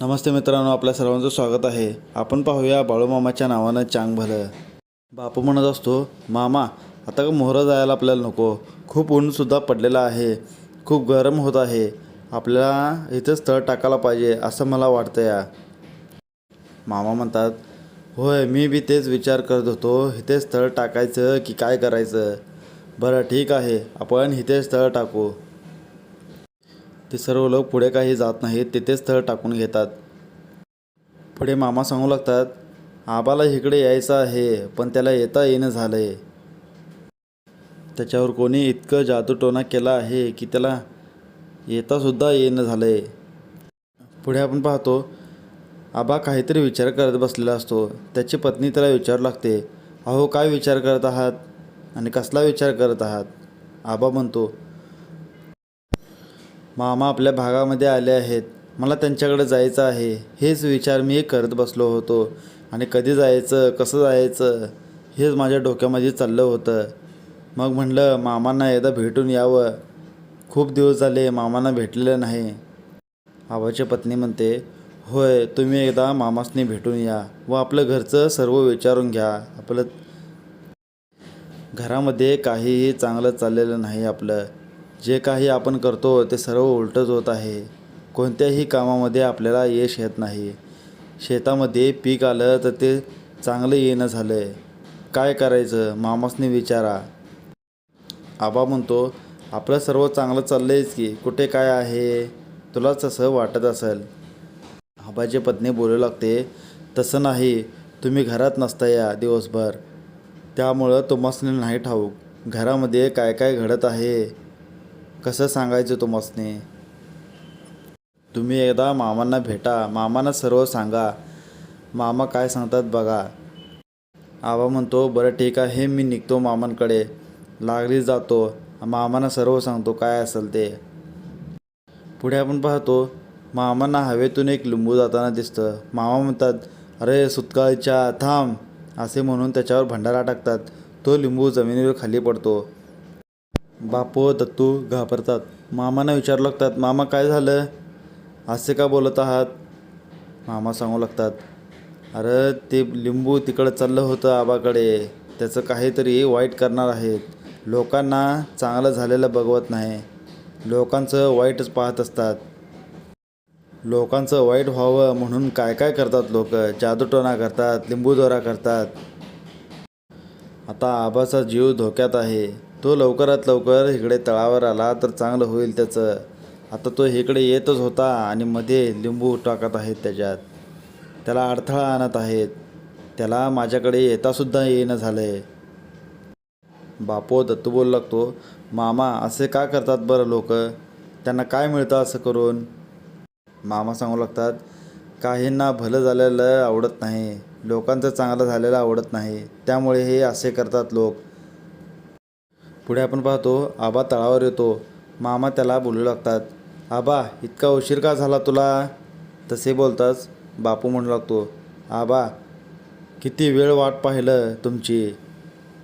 नमस्ते मित्रांनो आपल्या सर्वांचं स्वागत आहे. आपण पाहूया बाळूमामाच्या नावानं चांग भलं. बापू म्हणत असतो मामा आता का मोहरं जायला आपल्याला नको? खूप ऊनसुद्धा पडलेलं आहे. खूप गरम होत आहे. आपल्याला इथेच स्थळ टाकायला पाहिजे असं मला वाटतं या. मामा म्हणतात होय मी बी तेच विचार करत होतो इथेच स्थळ टाकायचं की काय करायचं? बरं ठीक आहे. आपण इथेच स्थळ टाकू. ते सर्व लोक पुढे काही जात नाहीत तिथे स्थळ टाकून घेतात. पुढे मामा सांगू लागतात आबाला इकडे यायचं आहे पण त्याला येता येणं झालं आहे त्याच्यावर कोणी इतकं जादूटोणा केला आहे की त्याला येतासुद्धा येणं झालं आहे पुढे आपण पाहतो आबा काहीतरी विचार करत बसलेला असतो. त्याची पत्नी त्याला विचारू लागते अहो काय विचार करत आहात? आणि कसला विचार करत आहात? आबा म्हणतो मामा आपल्या भागामध्ये आले आहेत. मला त्यांच्याकडे जायचं आहे. हेच विचार मी करत बसलो होतो. आणि कधी जायचं कसं जायचं हेच माझ्या डोक्यामध्ये चाललं होतं. मग म्हणलं मामांना एकदा भेटून यावं. खूप दिवस झाले मामांना भेटलेलं नाही. आबाची पत्नी म्हणते होय तुम्ही एकदा मामासनी भेटून या व आपलं घरचं सर्व विचारून घ्या. आपलं घरामध्ये काहीही चांगलं चाललेलं नाही आपलं. जे काही आपण करतो ते सर्व उलटच होत आहे. कोणत्याही कामामध्ये आपल्याला यश येत नाही. शेतामध्ये पीक आलं तर ते चांगलं येणं झालं आहे काय करायचं? मामासने विचारा. आबा म्हणतो आपलं सर्व चांगलं चाललं आहेच की कुठे काय आहे? तुलाच तसं वाटत असेल. आबाची पत्नी बोलू लागते तसं नाही. तुम्ही घरात नसता या दिवसभर. त्यामुळं तुम्हासने नाही ठाऊक. घरामध्ये काय काय घडत आहे? कसं सांगायचं तुम्हासने तुम्ही एकदा मामांना भेटा. मामांना सर्व सांगा. मामा काय सांगतात बघा. आबा म्हणतो बरं ठीक आहे. हे मी निघतो मामांकडे. लागली जातो. मामांना सर्व सांगतो काय असेल ते. पुढे आपण पाहतो मामांना हवेतून एक लिंबू जाताना दिसतं. मामा म्हणतात अरे सुतकाळच्या थांब. असे म्हणून त्याच्यावर भंडारा टाकतात. तो लिंबू जमिनीवर खाली पडतो. बापू दत्तू घाबरतात. मामांना विचारू लागतात मामा काय झालं? असे का बोलत आहात? मामा सांगू लागतात अरे ते लिंबू तिकडं चाललं होतं आबाकडे. त्याचं काहीतरी वाईट करणार आहेत. लोकांना चांगलं झालेलं बघवत नाही. लोकांचं वाईटच पाहत असतात. लोकांचं वाईट व्हावं म्हणून काय काय करतात लोक? जादूटोणा करतात लिंबूदोरा करतात. आता आबाचा जीव धोक्यात आहे. तो लवकरात लवकर इकडे तळावर आला तर चांगलं होईल त्याचं. आता तो इकडे येतच होता आणि मध्ये लिंबू टाकत आहेत त्याच्यात. त्याला अडथळा आणत आहेत. त्याला माझ्याकडे येतासुद्धा येणं झालं आहे बापो दत्तू बोलू लागतो मामा असे का करतात बरं लोक? त्यांना काय मिळतं असं करून? मामा सांगू लागतात काहींना भलं झालेलं आवडत नाही. लोकांचं चांगलं झालेलं आवडत नाही. त्यामुळे हे असे करतात लोक. पुढे आपण पाहतो आबा तळावर येतो. मामा त्याला बोलू लागतात आबा इतका उशीर का झाला तुला? तसे बोलताच बापू म्हणू लागतो आबा किती वेळ वाट पाहिलं तुमची?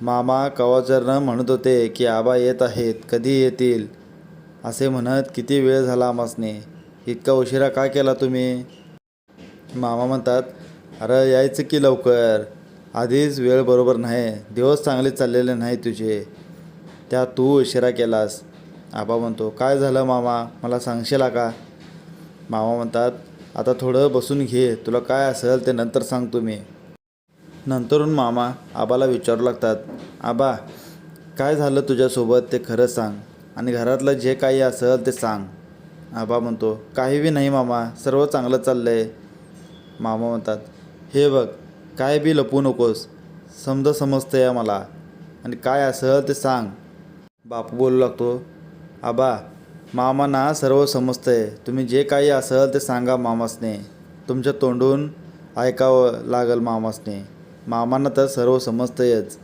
मामा कवाचरनं म्हणत होते की आबा येत आहेत कधी येतील? असे म्हणत किती वेळ झाला आमासने इतका उशिरा का केला तुम्ही? मामा म्हणतात अरे यायचं की लवकर? आधीच वेळ बरोबर नाही दिवस चांगले चाललेले नाही तुझे. त्या तू उशिरा केलास. आबा म्हणतो काय झालं मामा? मला सांगशील का? मामा म्हणतात आता थोडं बसून घे. तुला काय असेल ते नंतर सांगतो मी. नंतरून मामा आबाला विचारू लागतात आबा काय झालं तुझ्यासोबत ते खरं सांग आणि घरातलं जे काही असेल ते सांग. आबा म्हणतो काही बी नाही मामा सर्व चांगलं चाललं आहे मामा म्हणतात हे बघ काय बी लपू नकोस. समजा समजतं या मला आणि काय असेल ते सांग. बापू बोलू लागतो आबा मामांना सर्व समजतंय. तुम्ही जे काही असेल ते सांगा मामासने. तुमच्या तोंडून ऐकावं लागल मामासने. मामांना तर सर्व समजतंयच.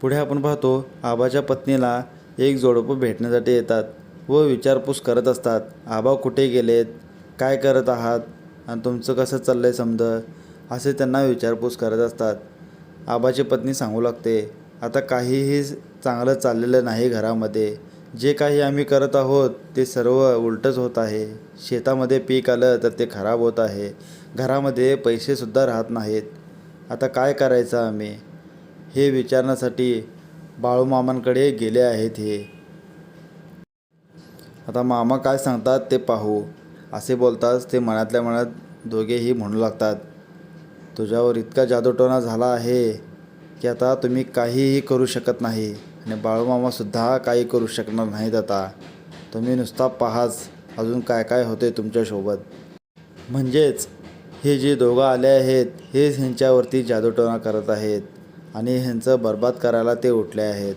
पुढे आपण पाहतो आबाच्या पत्नीला एक जोडपं भेटण्यासाठी येतात व विचारपूस करत असतात आबा कुठे गेलेत? काय करत आहात? आणि तुमचं कसं चाललं आहे समजं? असे त्यांना विचारपूस करत असतात. आबाची पत्नी सांगू लागते आता काहीही चांगलं चाललेलं नाही घरामध्ये. जे काही आम्ही करत आहोत ते सर्व उलटंच होत आहे. शेतामध्ये पीक आलं तर ते खराब होत आहे. घरामध्ये पैसेसुद्धा राहत नाहीत. आता काय करायचं आम्ही? हे विचारण्यासाठी बाळूमामांकडे गेले आहेत हे. आता मामा काय सांगतात ते पाहू. असे बोलताच ते मनातल्या मनात दोघेही म्हणू लागतात. तुझ्यावर इतका जादूटोणा झाला आहे. की आता तुम्ही काहीही करू शकत नाही आणि बाळूमामासुद्धा काही करू शकणार नाहीत आता. तुम्ही नुसता पाहाच अजून काय काय होते तुमच्यासोबत. म्हणजेच हे जे दोघं आले आहेत हेच ह्यांच्यावरती जादूटोना करत आहेत आणि ह्यांचं बर्बाद करायला ते उठले आहेत.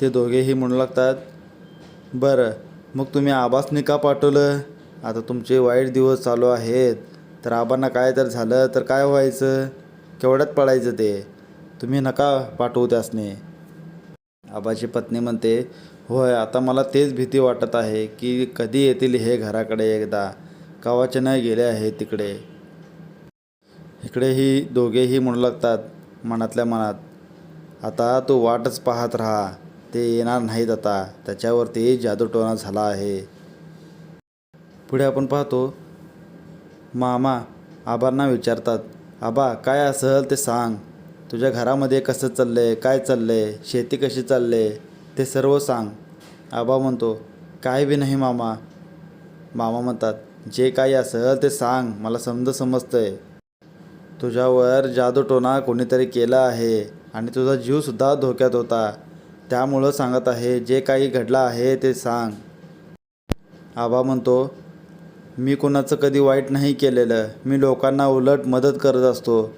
ते दोघेही म्हणू लागतात बरं मग तुम्ही आबासनी का पाठवलं? आता तुमचे वाईट दिवस चालू आहेत. तर आबांना काय तर झालं तर काय व्हायचं? केवढ्यात पडायचं ते? तुम्ही नका पाठवू त्यासने. आबाची पत्नी म्हणते होय आता मला तेच भीती वाटत आहे की कधी येतील हे घराकडे एकदा. कावाचे नाही गेले आहे तिकडे. इकडेही दोघेही म्हणू लागतात मनातल्या मनात. आता तू वाटच पाहत राहा. ते येणार नाहीत आता. त्याच्यावरती जादूटोणा झाला आहे. पुढे आपण पाहतो. मामा आबांना विचारतात. आबा काय असेल ते सांग. तुझ्या घरामध्ये कसं चाललं आहे काय चाललं आहे शेती कशी चालले ते सर्व सांग. आबा म्हणतो काय बी नाही मामा. मामा म्हणतात जे काही असेल ते सांग मला समज समजतं आहे तुझ्यावर जादूटोना कोणीतरी केला आहे आणि तुझा जीवसुद्धा धोक्यात होता. त्यामुळं सांगत आहे जे काही घडलं आहे ते सांग. आबा म्हणतो मी कोणाचं कधी वाईट नाही केलेलं. मी लोकांना उलट मदत करत असतो.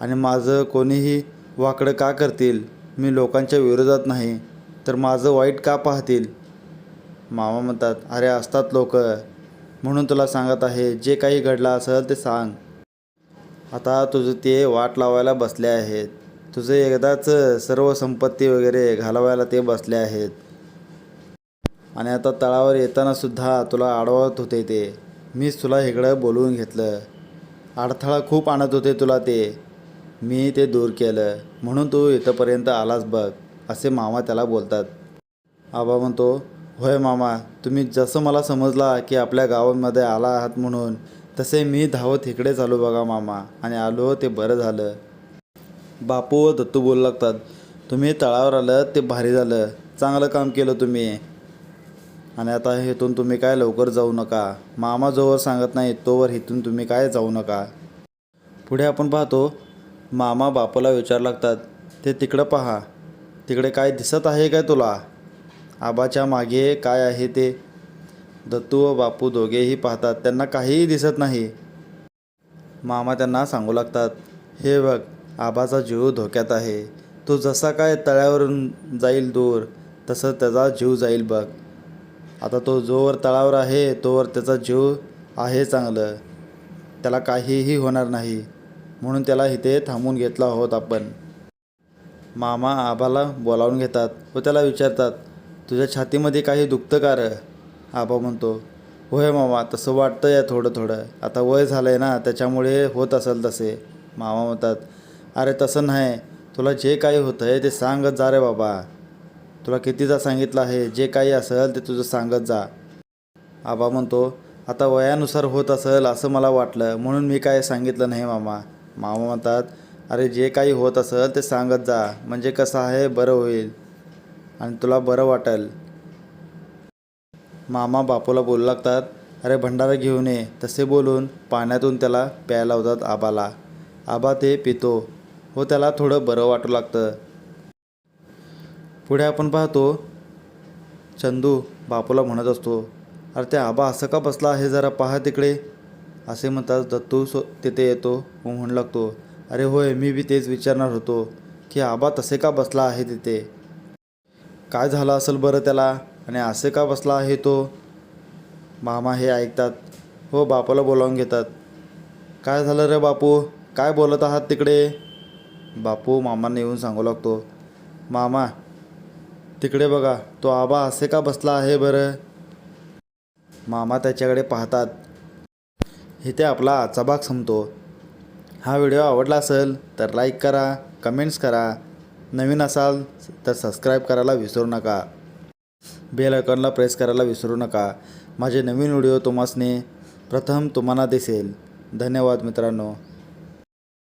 आणि माझं कोणीही वाकडं का करतील? मी लोकांच्या विरोधात नाही. तर माझं वाईट का पाहतील? मामा म्हणतात अरे असतात लोक. म्हणून तुला सांगत आहे जे काही घडलं असेल ते सांग. आता तुझं ते वाट लावायला बसले आहेत. तुझं एकदाच सर्व संपत्ती वगैरे घालवायला ते बसले आहेत. आणि आता तळावर येताना सुद्धा तुला अडवत होते ते. मीच तुला इकडं बोलवून घेतलं. अडथळा खूप आणत होते तुला ते. मी ते दूर केलं. म्हणून तू इथंपर्यंत आलास बघ असे मामा त्याला बोलतात. आबा म्हणतो होय मामा तुम्ही जसं मला समजला की आपल्या गावामध्ये आला आहात म्हणून तसे मी धावत इकडेच आलो बघा मामा आणि आलो ते बरं झालं. बापू व दत्तू बोलू लागतात तुम्ही तळावर आलं ते भारी झालं. चांगलं काम केलं तुम्ही. आणि आता इथून तुम्ही काय लवकर जाऊ नका. मामा जोवर सांगत नाही तोवर इथून तुम्ही काय जाऊ नका. पुढे आपण पाहतो मामा बापाला विचार लागतात ते तिकडं पहा. तिकडे काय दिसत आहे काय तुला? आबाच्या मागे काय आहे ते? दत्तू व बापू दोघेही पाहतात त्यांना काहीही दिसत नाही. मामा त्यांना सांगू लागतात हे बघ आबाचा जीव धोक्यात आहे. तो जसा काय तळ्यावरून जाईल दूर तसं त्याचा जीव जाईल बघ. आता तो जोवर तळावर आहे तोवर त्याचा जीव आहे चांगलं. त्याला काहीही होणार नाही म्हणून त्याला इथे थांबून घेतला आहोत आपण. मामा आबाला बोलावून घेतात व त्याला विचारतात तुझ्या छातीमध्ये काही दुखतं का र? आबा म्हणतो होय मामा तसं वाटतं या थोडं थोडं. आता वय झालं आहे ना त्याच्यामुळे होत असेल तसे. मामा म्हणतात अरे तसं नाही तुला जे काही होतं आहे ते सांगत जा रे बाबा. तुला कितीदा सांगितलं आहे जे काही असेल ते तुझं सांगत जा. आबा म्हणतो आता वयानुसार होत असेल असं मला वाटलं म्हणून मी काय सांगितलं नाही मामा. मामा म्हणतात अरे जे काही होत असेल ते सांगत जा म्हणजे कसं आहे बरं होईल आणि तुला बरं वाटेल. मामा बापूला बोलू लागतात अरे भंडारा घेऊन ये. तसे बोलून पाण्यातून त्याला प्यायला होतात आबाला. आबा ते पितो. हो त्याला थोडं बरं वाटू लागतं. पुढे आपण पाहतो चंदू बापूला म्हणत असतो अरे ते आबा असं का बसला आहे जरा पहा तिकडे. असे म्हणतात दत्तू सो तिथे येतो व म्हणू लागतो अरे होय मी बी तेच विचारणार होतो की आबा तसे का बसला आहे तिथे? काय झालं असेल बरं त्याला? आणि असे का बसला आहे तो? मामा हे ऐकतात हो बापाला बोलावून घेतात. काय झालं रे बापू? काय बोलत आहात तिकडे? बापू मामांना येऊन सांगू लागतो मामा तिकडे बघा तो आबा असे का बसला आहे बरं? मामा त्याच्याकडे पाहतात. इथे आपला आजचा भाग संपतो. हा व्हिडिओ आवडला असेल तर लाईक करा कमेंट्स करा. नवीन असाल तर सबस्क्राईब करायला विसरू नका. बेल आयकॉनला प्रेस करायला विसरू नका. माझे नवीन व्हिडिओ तुम्हासने प्रथम तुम्हाला दिसेल. धन्यवाद मित्रांनो.